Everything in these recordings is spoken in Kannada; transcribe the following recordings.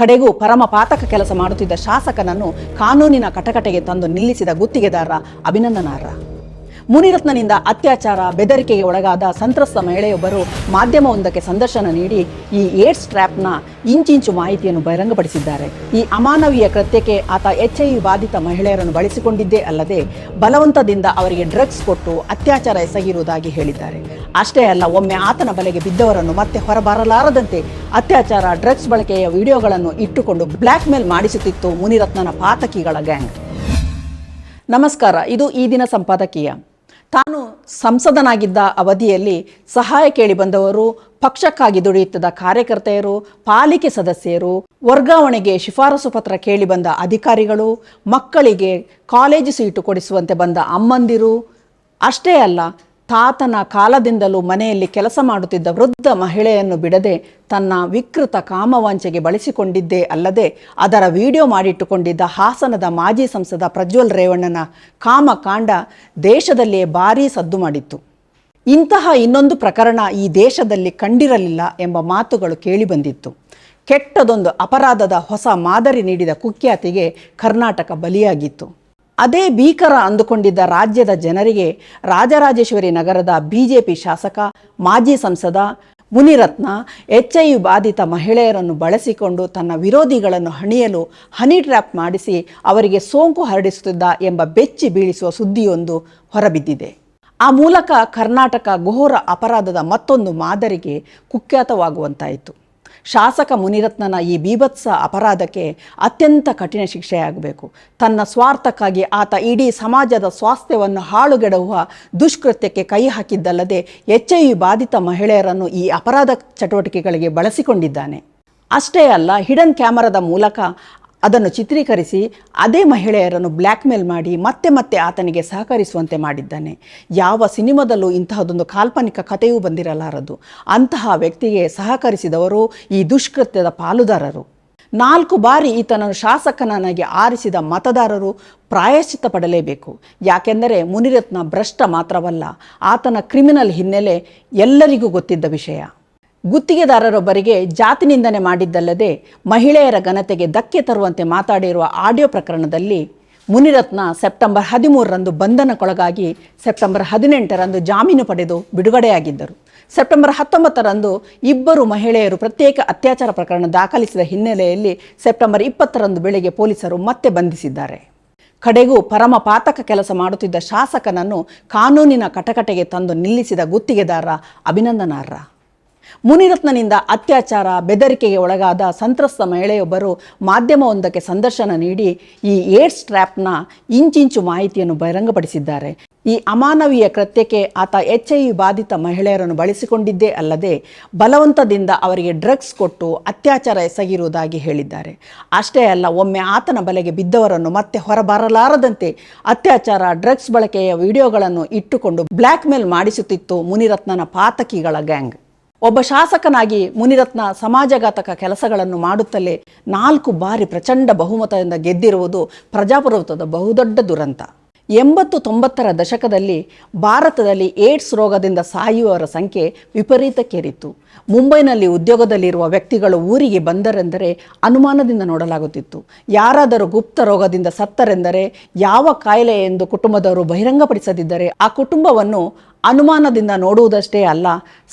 ಕಡೆಗೂ ಪರಮ ಪಾತಕ ಕೆಲಸ ಮಾಡುತ್ತಿದ್ದ ಶಾಸಕನನ್ನು ಕಾನೂನಿನ ಕಟಕಟೆಗೆ ತಂದು ನಿಲ್ಲಿಸಿದ ಗುತ್ತಿಗೆದಾರ ಅಭಿನಂದನಾರ್ಹ. ಮುನಿರತ್ನನಿಂದ ಅತ್ಯಾಚಾರ, ಬೆದರಿಕೆಗೆ ಒಳಗಾದ ಸಂತ್ರಸ್ತ ಮಹಿಳೆಯೊಬ್ಬರು ಮಾಧ್ಯಮವೊಂದಕ್ಕೆ ಸಂದರ್ಶನ ನೀಡಿ ಈ ಏಡ್ಸ್ ಟ್ರ್ಯಾಪ್ನ ಇಂಚಿಂಚು ಮಾಹಿತಿಯನ್ನು ಬಹಿರಂಗಪಡಿಸಿದ್ದಾರೆ. ಈ ಅಮಾನವೀಯ ಕೃತ್ಯಕ್ಕೆ ಆತ ಎಚ್ ಐ ಬಾಧಿತ ಮಹಿಳೆಯರನ್ನು ಬಳಸಿಕೊಂಡಿದ್ದೇ ಅಲ್ಲದೆ ಬಲವಂತದಿಂದ ಅವರಿಗೆ ಡ್ರಗ್ಸ್ ಕೊಟ್ಟು ಅತ್ಯಾಚಾರ ಎಸಗಿರುವುದಾಗಿ ಹೇಳಿದ್ದಾರೆ. ಅಷ್ಟೇ ಅಲ್ಲ, ಒಮ್ಮೆ ಆತನ ಬಲೆಗೆ ಬಿದ್ದವರನ್ನು ಮತ್ತೆ ಹೊರಬರಲಾರದಂತೆ ಅತ್ಯಾಚಾರ, ಡ್ರಗ್ಸ್ ಬಳಕೆಯ ವಿಡಿಯೋಗಳನ್ನು ಇಟ್ಟುಕೊಂಡು ಬ್ಲ್ಯಾಕ್ ಮೇಲ್ ಮಾಡಿಸುತ್ತಿತ್ತು ಮುನಿರತ್ನನ ಪಾತಕಿಗಳ ಗ್ಯಾಂಗ್. ನಮಸ್ಕಾರ, ಇದು ಈ ದಿನ ಸಂಪಾದಕೀಯ. ತಾನು ಸಂಸದನಾಗಿದ್ದ ಅವಧಿಯಲ್ಲಿ ಸಹಾಯ ಕೇಳಿ ಬಂದವರು, ಪಕ್ಷಕ್ಕಾಗಿ ದುಡಿಯುತ್ತಿದ್ದ ಕಾರ್ಯಕರ್ತೆಯರು, ಪಾಲಿಕೆ ಸದಸ್ಯರು, ವರ್ಗಾವಣೆಗೆ ಶಿಫಾರಸು ಪತ್ರ ಕೇಳಿ ಬಂದ ಅಧಿಕಾರಿಗಳು, ಮಕ್ಕಳಿಗೆ ಕಾಲೇಜು ಸೀಟು ಕೊಡಿಸುವಂತೆ ಬಂದ ಅಮ್ಮಂದಿರು. ಅಷ್ಟೇ ಅಲ್ಲ ತಾತನ ಕಾಲದಿಂದಲೂ ಮನೆಯಲ್ಲಿ ಕೆಲಸ ಮಾಡುತ್ತಿದ್ದ ವೃದ್ಧ ಮಹಿಳೆಯನ್ನು ಬಿಡದೆ ತನ್ನ ವಿಕೃತ ಕಾಮವಾಂಚೆಗೆ ಬಳಸಿಕೊಂಡಿದ್ದೇ ಅಲ್ಲದೆ ಅದರ ವಿಡಿಯೋ ಮಾಡಿಟ್ಟುಕೊಂಡಿದ್ದ ಹಾಸನದ ಮಾಜಿ ಸಂಸದ ಪ್ರಜ್ವಲ್ ರೇವಣ್ಣನ ಕಾಮಕಾಂಡ ದೇಶದಲ್ಲಿಯೇ ಭಾರೀ ಸದ್ದು ಮಾಡಿತ್ತು. ಇಂತಹ ಇನ್ನೊಂದು ಪ್ರಕರಣ ಈ ದೇಶದಲ್ಲಿ ಕಂಡಿರಲಿಲ್ಲ ಎಂಬ ಮಾತುಗಳು ಕೇಳಿಬಂದಿತ್ತು ಕೆಟ್ಟದೊಂದು ಅಪರಾಧದ ಹೊಸ ಮಾದರಿ ನೀಡಿದ ಕುಖ್ಯಾತಿಗೆ ಕರ್ನಾಟಕ ಬಲಿಯಾಗಿತ್ತು. ಅದೇ ಭೀಕರ ಅಂದುಕೊಂಡಿದ್ದ ರಾಜ್ಯದ ಜನರಿಗೆ ರಾಜರಾಜೇಶ್ವರಿ ನಗರದ ಬಿಜೆಪಿ ಶಾಸಕ, ಮಾಜಿ ಸಂಸದ ಮುನಿರತ್ನ ಎಚ್ ಐ ಬಾಧಿತ ಮಹಿಳೆಯರನ್ನು ಬಳಸಿಕೊಂಡು ತನ್ನ ವಿರೋಧಿಗಳನ್ನು ಹಣಿಯಲು ಹನಿ ಟ್ರ್ಯಾಪ್ ಮಾಡಿಸಿ ಅವರಿಗೆ ಸೋಂಕು ಹರಡಿಸುತ್ತಿದ್ದ ಎಂಬ ಬೆಚ್ಚಿ ಬೀಳಿಸುವ ಸುದ್ದಿಯೊಂದು ಹೊರಬಿದ್ದಿದೆ. ಆ ಮೂಲಕ ಕರ್ನಾಟಕ ಘೋರ ಅಪರಾಧದ ಮತ್ತೊಂದು ಮಾದರಿಗೆ ಕುಖ್ಯಾತವಾಗುವಂತಾಯಿತು. ಶಾಸಕ ಮುನಿರತ್ನನ ಈ ಬೀಭತ್ಸ ಅಪರಾಧಕ್ಕೆ ಅತ್ಯಂತ ಕಠಿಣ ಶಿಕ್ಷೆಯಾಗಬೇಕು. ತನ್ನ ಸ್ವಾರ್ಥಕ್ಕಾಗಿ ಆತ ಇಡೀ ಸಮಾಜದ ಸ್ವಾಸ್ಥ್ಯವನ್ನು ಹಾಳುಗೆಡುವ ದುಷ್ಕೃತ್ಯಕ್ಕೆ ಕೈ ಹಾಕಿದ್ದಲ್ಲದೆ ಎಚ್ ಐ ಬಾಧಿತ ಮಹಿಳೆಯರನ್ನು ಈ ಅಪರಾಧ ಚಟುವಟಿಕೆಗಳಿಗೆ ಬಳಸಿಕೊಂಡಿದ್ದಾನೆ. ಅಷ್ಟೇ ಅಲ್ಲ, ಹಿಡನ್ ಕ್ಯಾಮರಾದ ಮೂಲಕ ಅದನ್ನು ಚಿತ್ರೀಕರಿಸಿ ಅದೇ ಮಹಿಳೆಯರನ್ನು ಬ್ಲ್ಯಾಕ್ಮೇಲ್ ಮಾಡಿ ಮತ್ತೆ ಮತ್ತೆ ಆತನಿಗೆ ಸಹಕರಿಸುವಂತೆ ಮಾಡಿದ್ದಾನೆ. ಯಾವ ಸಿನಿಮಾದಲ್ಲೂ ಇಂತಹದೊಂದು ಕಾಲ್ಪನಿಕ ಕಥೆಯೂ ಬಂದಿರಲಾರದು. ಅಂತಹ ವ್ಯಕ್ತಿಗೆ ಸಹಕರಿಸಿದವರು ಈ ದುಷ್ಕೃತ್ಯದ ಪಾಲುದಾರರು. ನಾಲ್ಕು ಬಾರಿ ಈತನನ್ನು ಶಾಸಕನಾಗಿ ಆರಿಸಿದ ಮತದಾರರು ಪ್ರಾಯಶ್ಚಿತ್ತ ಪಡಲೇಬೇಕು. ಯಾಕೆಂದರೆ ಮುನಿರತ್ನ ಭ್ರಷ್ಟ ಮಾತ್ರವಲ್ಲ, ಆತನ ಕ್ರಿಮಿನಲ್ ಹಿನ್ನೆಲೆ ಎಲ್ಲರಿಗೂ ಗೊತ್ತಿದ್ದ ವಿಷಯ. ಗುತ್ತಿಗೆದಾರರೊಬ್ಬರಿಗೆ ಜಾತಿ ನಿಂದನೆ ಮಾಡಿದ್ದಲ್ಲದೆ ಮಹಿಳೆಯರ ಘನತೆಗೆ ಧಕ್ಕೆ ತರುವಂತೆ ಮಾತಾಡಿರುವ ಆಡಿಯೋ ಪ್ರಕರಣದಲ್ಲಿ ಮುನಿರತ್ನ ಸೆಪ್ಟೆಂಬರ್ ಹದಿಮೂರರಂದು ಬಂಧನಕ್ಕೊಳಗಾಗಿ ಸೆಪ್ಟೆಂಬರ್ ಹದಿನೆಂಟರಂದು ಜಾಮೀನು ಪಡೆದು ಬಿಡುಗಡೆಯಾಗಿದ್ದರು. ಸೆಪ್ಟೆಂಬರ್ ಹತ್ತೊಂಬತ್ತರಂದು ಇಬ್ಬರು ಮಹಿಳೆಯರು ಪ್ರತ್ಯೇಕ ಅತ್ಯಾಚಾರ ಪ್ರಕರಣ ದಾಖಲಿಸಿದ ಹಿನ್ನೆಲೆಯಲ್ಲಿ ಸೆಪ್ಟೆಂಬರ್ ಇಪ್ಪತ್ತರಂದು ಬೆಳಗ್ಗೆ ಪೊಲೀಸರು ಮತ್ತೆ ಬಂಧಿಸಿದ್ದಾರೆ. ಕಡೆಗೂ ಪರಮ ಪಾತಕ ಕೆಲಸ ಮಾಡುತ್ತಿದ್ದ ಶಾಸಕನನ್ನು ಕಾನೂನಿನ ಕಟಕಟೆಗೆ ತಂದು ನಿಲ್ಲಿಸಿದ ಗುತ್ತಿಗೆದಾರ ಅಭಿನಂದನಾರ್ಹ. ಮುನಿರತ್ನನಿಂದ ಅತ್ಯಾಚಾರ, ಬೆದರಿಕೆಗೆ ಒಳಗಾದ ಸಂತ್ರಸ್ತ ಮಹಿಳೆಯೊಬ್ಬರು ಮಾಧ್ಯಮವೊಂದಕ್ಕೆ ಸಂದರ್ಶನ ನೀಡಿ ಈ ಏಡ್ಸ್ ಟ್ರ್ಯಾಪ್ನ ಇಂಚಿಂಚು ಮಾಹಿತಿಯನ್ನು ಬಹಿರಂಗಪಡಿಸಿದ್ದಾರೆ. ಈ ಅಮಾನವೀಯ ಕೃತ್ಯಕ್ಕೆ ಆತ ಎಚ್ ಐ ಬಾಧಿತ ಮಹಿಳೆಯರನ್ನು ಬಳಸಿಕೊಂಡಿದ್ದೇ ಅಲ್ಲದೆ ಬಲವಂತದಿಂದ ಅವರಿಗೆ ಡ್ರಗ್ಸ್ ಕೊಟ್ಟು ಅತ್ಯಾಚಾರ ಎಸಗಿರುವುದಾಗಿ ಹೇಳಿದ್ದಾರೆ. ಅಷ್ಟೇ ಅಲ್ಲ, ಒಮ್ಮೆ ಆತನ ಬಲೆಗೆ ಬಿದ್ದವರನ್ನು ಮತ್ತೆ ಹೊರಬರಲಾರದಂತೆ ಅತ್ಯಾಚಾರ, ಡ್ರಗ್ಸ್ ಬಳಕೆಯ ವಿಡಿಯೋಗಳನ್ನು ಇಟ್ಟುಕೊಂಡು ಬ್ಲ್ಯಾಕ್ ಮೇಲ್ ಮಾಡಿಸುತ್ತಿತ್ತು ಮುನಿರತ್ನನ ಪಾತಕಿಗಳ ಗ್ಯಾಂಗ್. ಒಬ್ಬ ಶಾಸಕನಾಗಿ ಮುನಿರತ್ನ ಸಮಾಜಘಾತಕ ಕೆಲಸಗಳನ್ನು ಮಾಡುತ್ತಲೇ ನಾಲ್ಕು ಬಾರಿ ಪ್ರಚಂಡ ಬಹುಮತದಿಂದ ಗೆದ್ದಿರುವುದು ಪ್ರಜಾಪ್ರಭುತ್ವದ ಬಹುದೊಡ್ಡ ದುರಂತ. ಎಂಬತ್ತು ತೊಂಬತ್ತರ ದಶಕದಲ್ಲಿ ಭಾರತದಲ್ಲಿ ಏಡ್ಸ್ ರೋಗದಿಂದ ಸಾಯುವವರ ಸಂಖ್ಯೆ ವಿಪರೀತಕ್ಕೇರಿತ್ತು. ಮುಂಬೈನಲ್ಲಿ ಉದ್ಯೋಗದಲ್ಲಿರುವ ವ್ಯಕ್ತಿಗಳು ಊರಿಗೆ ಬಂದರೆಂದರೆ ಅನುಮಾನದಿಂದ ನೋಡಲಾಗುತ್ತಿತ್ತು. ಯಾರಾದರೂ ಗುಪ್ತ ರೋಗದಿಂದ ಸತ್ತರೆಂದರೆ ಯಾವ ಕಾಯಿಲೆ ಎಂದು ಕುಟುಂಬದವರು ಬಹಿರಂಗಪಡಿಸದಿದ್ದರೆ ಆ ಕುಟುಂಬವನ್ನು ಅನುಮಾನದಿಂದ ನೋಡುವುದಷ್ಟೇ ಅಲ್ಲ,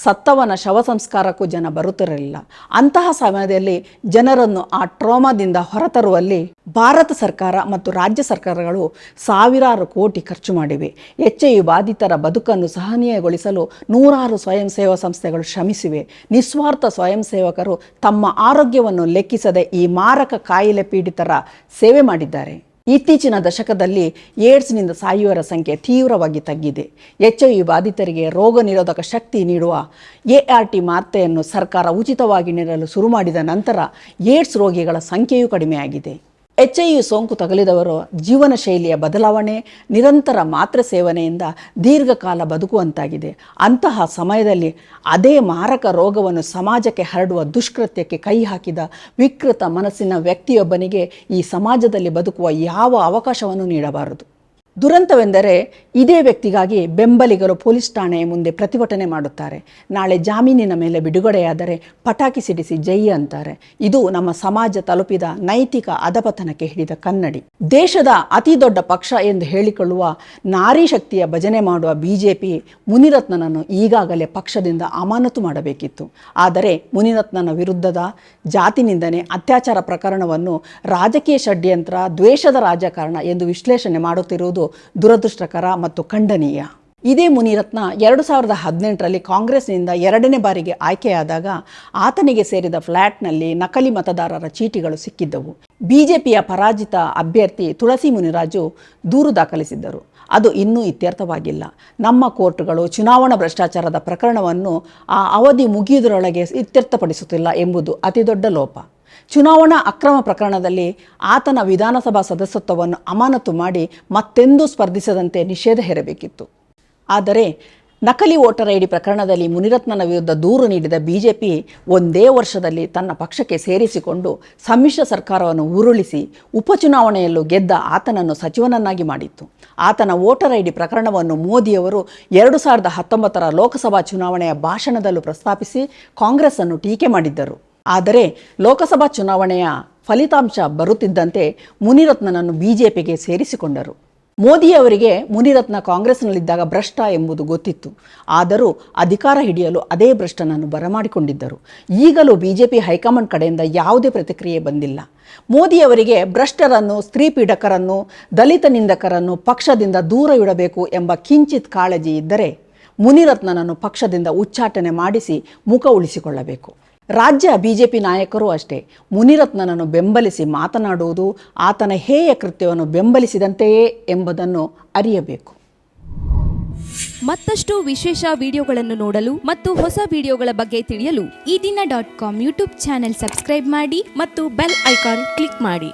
ಸತ್ತವನ ಶವ ಸಂಸ್ಕಾರಕ್ಕೂ ಜನ ಬರುತ್ತಿರಲಿಲ್ಲ. ಅಂತಹ ಸಮಯದಲ್ಲಿ ಜನರನ್ನು ಆ ಟ್ರೋಮಾದಿಂದ ಹೊರತರುವಲ್ಲಿ ಭಾರತ ಸರ್ಕಾರ ಮತ್ತು ರಾಜ್ಯ ಸರ್ಕಾರಗಳು ಸಾವಿರಾರು ಕೋಟಿ ಖರ್ಚು ಮಾಡಿವೆ. ಎಚ್ ಬಾಧಿತರ ಬದುಕನ್ನು ಸಹನೀಯಗೊಳಿಸಲು ನೂರಾರು ಸ್ವಯಂ ಸೇವಾ ಸಂಸ್ಥೆಗಳು ಶ್ರಮಿಸಿವೆ. ನಿಸ್ವಾರ್ಥ ಸ್ವಯಂ ಸೇವಕರು ತಮ್ಮ ಆರೋಗ್ಯವನ್ನು ಲೆಕ್ಕಿಸದೆ ಈ ಮಾರಕ ಕಾಯಿಲೆ ಪೀಡಿತರ ಸೇವೆ ಮಾಡಿದ್ದಾರೆ. ಇತ್ತೀಚಿನ ದಶಕದಲ್ಲಿ ಏಡ್ಸ್ನಿಂದ ಸಾಯುವರ ಸಂಖ್ಯೆ ತೀವ್ರವಾಗಿ ತಗ್ಗಿದೆ. ಎಚ್ ಐ ಬಾಧಿತರಿಗೆ ರೋಗ ನಿರೋಧಕ ಶಕ್ತಿ ನೀಡುವ ಎ ಆರ್ ಟಿ ಮಾತ್ರೆಯನ್ನು ಸರ್ಕಾರ ಉಚಿತವಾಗಿ ನೀಡಲು ಶುರು ಮಾಡಿದ ನಂತರ ಏಡ್ಸ್ ರೋಗಿಗಳ ಸಂಖ್ಯೆಯೂ ಕಡಿಮೆಯಾಗಿದೆ. ಎಚ್ ಐ ಯು ಸೋಂಕು ತಗಲಿದವರು ಜೀವನ ಶೈಲಿಯ ಬದಲಾವಣೆ, ನಿರಂತರ ಮಾತ್ರೆ ಸೇವನೆಯಿಂದ ದೀರ್ಘಕಾಲ ಬದುಕುವಂತಾಗಿದೆ. ಅಂತಹ ಸಮಯದಲ್ಲಿ ಅದೇ ಮಾರಕ ರೋಗವನ್ನು ಸಮಾಜಕ್ಕೆ ಹರಡುವ ದುಷ್ಕೃತ್ಯಕ್ಕೆ ಕೈ ಹಾಕಿದ ವಿಕೃತ ಮನಸ್ಸಿನ ವ್ಯಕ್ತಿಯೊಬ್ಬನಿಗೆ ಈ ಸಮಾಜದಲ್ಲಿ ಬದುಕುವ ಯಾವ ಅವಕಾಶವನ್ನು ನೀಡಬಾರದು. ದುರಂತವೆಂದರೆ ಇದೇ ವ್ಯಕ್ತಿಗಾಗಿ ಬೆಂಬಲಿಗರು ಪೊಲೀಸ್ ಠಾಣೆಯ ಮುಂದೆ ಪ್ರತಿಭಟನೆ ಮಾಡುತ್ತಾರೆ. ನಾಳೆ ಜಾಮೀನಿನ ಮೇಲೆ ಬಿಡುಗಡೆಯಾದರೆ ಪಟಾಕಿ ಸಿಡಿಸಿ ಜೈ ಅಂತಾರೆ. ಇದು ನಮ್ಮ ಸಮಾಜ ತಲುಪಿದ ನೈತಿಕ ಅಧಪತನಕ್ಕೆ ಹಿಡಿದ ಕನ್ನಡಿ. ದೇಶದ ಅತಿ ದೊಡ್ಡ ಪಕ್ಷ ಎಂದು ಹೇಳಿಕೊಳ್ಳುವ ನಾರಿ ಶಕ್ತಿಯ ಭಜನೆ ಮಾಡುವ ಬಿಜೆಪಿ ಮುನಿರತ್ನನನ್ನು ಈಗಾಗಲೇ ಪಕ್ಷದಿಂದ ಅಮಾನತು ಮಾಡಬೇಕಿತ್ತು. ಆದರೆ ಮುನಿರತ್ನನ ವಿರುದ್ಧದ ಜಾತಿ ನಿಂದನೆ ಅತ್ಯಾಚಾರ ಪ್ರಕರಣವನ್ನು ರಾಜಕೀಯ ಷಡ್ಯಂತ್ರ, ದ್ವೇಷದ ರಾಜಕಾರಣ ಎಂದು ವಿಶ್ಲೇಷಣೆ ಮಾಡುತ್ತಿರುವುದು ದುರದೃಷ್ಟಕರ ಮತ್ತು ಖಂಡನೀಯ. ಇದೇ ಮುನಿರತ್ನ ಎರಡು ಸಾವಿರದ ಹದಿನೆಂಟರಲ್ಲಿ ಕಾಂಗ್ರೆಸ್ನಿಂದ ಎರಡನೇ ಬಾರಿಗೆ ಆಯ್ಕೆಯಾದಾಗ ಆತನಿಗೆ ಸೇರಿದ ಫ್ಲ್ಯಾಟ್ನಲ್ಲಿ ನಕಲಿ ಮತದಾರರ ಚೀಟಿಗಳು ಸಿಕ್ಕಿದ್ದವು. ಬಿಜೆಪಿಯ ಪರಾಜಿತ ಅಭ್ಯರ್ಥಿ ತುಳಸಿ ಮುನಿರಾಜು ದೂರು ದಾಖಲಿಸಿದ್ದರು. ಅದು ಇನ್ನೂ ಇತ್ಯರ್ಥವಾಗಿಲ್ಲ. ನಮ್ಮ ಕೋರ್ಟ್ಗಳು ಚುನಾವಣಾ ಭ್ರಷ್ಟಾಚಾರದ ಪ್ರಕರಣವನ್ನು ಆ ಅವಧಿ ಮುಗಿಯುವುದರೊಳಗೆ ಇತ್ಯರ್ಥಪಡಿಸುತ್ತಿಲ್ಲ ಎಂಬುದು ಅತಿದೊಡ್ಡ ಲೋಪ. ಚುನಾವಣಾ ಅಕ್ರಮ ಪ್ರಕರಣದಲ್ಲಿ ಆತನ ವಿಧಾನಸಭಾ ಸದಸ್ಯತ್ವವನ್ನು ಅಮಾನತು ಮಾಡಿ ಮತ್ತೆಂದೂ ಸ್ಪರ್ಧಿಸದಂತೆ ನಿಷೇಧ ಹೇರಬೇಕಿತ್ತು. ಆದರೆ ನಕಲಿ ವೋಟರ್ ಐಡಿ ಪ್ರಕರಣದಲ್ಲಿ ಮುನಿರತ್ನನ ವಿರುದ್ಧ ದೂರು ನೀಡಿದ ಬಿಜೆಪಿ ಒಂದೇ ವರ್ಷದಲ್ಲಿ ತನ್ನ ಪಕ್ಷಕ್ಕೆ ಸೇರಿಸಿಕೊಂಡು ಸಮ್ಮಿಶ್ರ ಸರ್ಕಾರವನ್ನು ಉರುಳಿಸಿ ಉಪಚುನಾವಣೆಯಲ್ಲೂ ಗೆದ್ದ ಆತನನ್ನು ಸಚಿವನನ್ನಾಗಿ ಮಾಡಿತ್ತು. ಆತನ ವೋಟರ್ ಐಡಿ ಪ್ರಕರಣವನ್ನು ಮೋದಿಯವರು ಎರಡು ಸಾವಿರದ ಹತ್ತೊಂಬತ್ತರ ಲೋಕಸಭಾ ಚುನಾವಣೆಯ ಭಾಷಣದಲ್ಲೂ ಪ್ರಸ್ತಾಪಿಸಿ ಕಾಂಗ್ರೆಸ್ ಅನ್ನು ಟೀಕೆ ಮಾಡಿದ್ದರು. ಆದರೆ ಲೋಕಸಭಾ ಚುನಾವಣೆಯ ಫಲಿತಾಂಶ ಬರುತ್ತಿದ್ದಂತೆ ಮುನಿರತ್ನನನ್ನು ಬಿಜೆಪಿಗೆ ಸೇರಿಸಿಕೊಂಡರು. ಮೋದಿಯವರಿಗೆ ಮುನಿರತ್ನ ಕಾಂಗ್ರೆಸ್ನಲ್ಲಿದ್ದಾಗ ಭ್ರಷ್ಟ ಎಂಬುದು ಗೊತ್ತಿತ್ತು. ಆದರೂ ಅಧಿಕಾರ ಹಿಡಿಯಲು ಅದೇ ಭ್ರಷ್ಟನನ್ನು ಬರಮಾಡಿಕೊಂಡಿದ್ದರು. ಈಗಲೂ ಬಿಜೆಪಿ ಹೈಕಮಾಂಡ್ ಕಡೆಯಿಂದ ಯಾವುದೇ ಪ್ರತಿಕ್ರಿಯೆ ಬಂದಿಲ್ಲ. ಮೋದಿಯವರಿಗೆ ಭ್ರಷ್ಟರನ್ನು, ಸ್ತ್ರೀ ಪೀಡಕರನ್ನು, ದಲಿತ ನಿಂದಕರನ್ನು ಪಕ್ಷದಿಂದ ದೂರ ಇಡಬೇಕು ಎಂಬ ಕಿಂಚಿತ್ ಕಾಳಜಿ ಇದ್ದರೆ ಮುನಿರತ್ನನನ್ನು ಪಕ್ಷದಿಂದ ಉಚ್ಚಾಟನೆ ಮಾಡಿಸಿ ಮುಖ ಉಳಿಸಿಕೊಳ್ಳಬೇಕು. ರಾಜ್ಯ ಬಿಜೆಪಿ ನಾಯಕರು ಅಷ್ಟೇ. ಮುನಿರತ್ನನನ್ನು ಬೆಂಬಲಿಸಿ ಮಾತನಾಡುವುದು ಆತನ ಹೇಯ ಕೃತ್ಯವನ್ನು ಬೆಂಬಲಿಸಿದಂತೆಯೇ ಎಂಬುದನ್ನು ಅರಿಯಬೇಕು. ಮತ್ತಷ್ಟು ವಿಶೇಷ ವಿಡಿಯೋಗಳನ್ನು ನೋಡಲು ಮತ್ತು ಹೊಸ ವಿಡಿಯೋಗಳ ಬಗ್ಗೆ ತಿಳಿಯಲು Ee Dina dot com YouTube channel subscribe ಮಾಡಿ ಮತ್ತು ಬೆಲ್ ಐಕಾನ್ ಕ್ಲಿಕ್ ಮಾಡಿ.